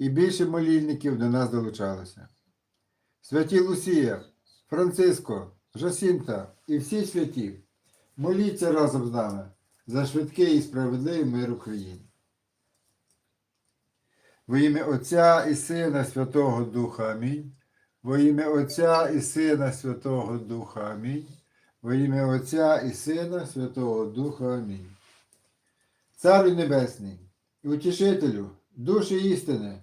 і більше молільників до нас долучалося. Святі Лусія, Франциско, Жасінта і всі святі, моліться разом з нами за швидкий і справедливий мир Україні. Во ім'я Отця і Сина Святого Духа Амінь. Во ім'я Отця і Сина Святого Духа Амінь. Во ім'я Отця і Сина Святого Духа Амінь. Царю Небесний, і утішителю, душі істини,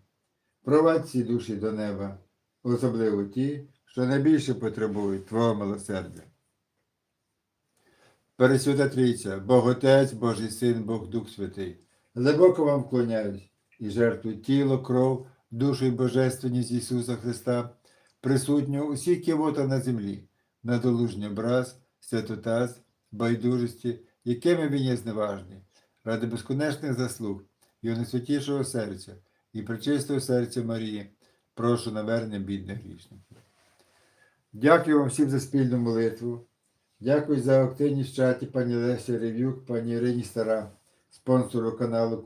провадь ці душі до неба, особливо ті, що найбільше потребують Твого милосердя. Пересвята Трійця, Бог Отець, Божий Син, Бог Дух Святий, глибоко вам вклоняюсь і жертвую тіло, кров, душу і божественність Ісуса Христа, присутнього усіх кивота на землі, надолужній образ, святотаз, байдужості, якими він є зневажний, ради безконечних заслуг Його найсвятішого серця і пречистого серця Марії, прошу навернення бідних грішників. Дякую вам всім за спільну молитву. Дякую за активність в чаті пані Лесі Ревюк, пані Ірині Стара, спонсору каналу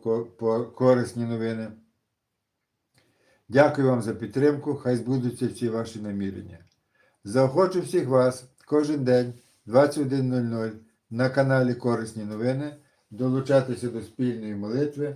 Корисні новини. Дякую вам за підтримку. Хай збудуться всі ваші намірення. Заохочу всіх вас кожен день 21.00 на каналі Корисні новини долучатися до спільної молитви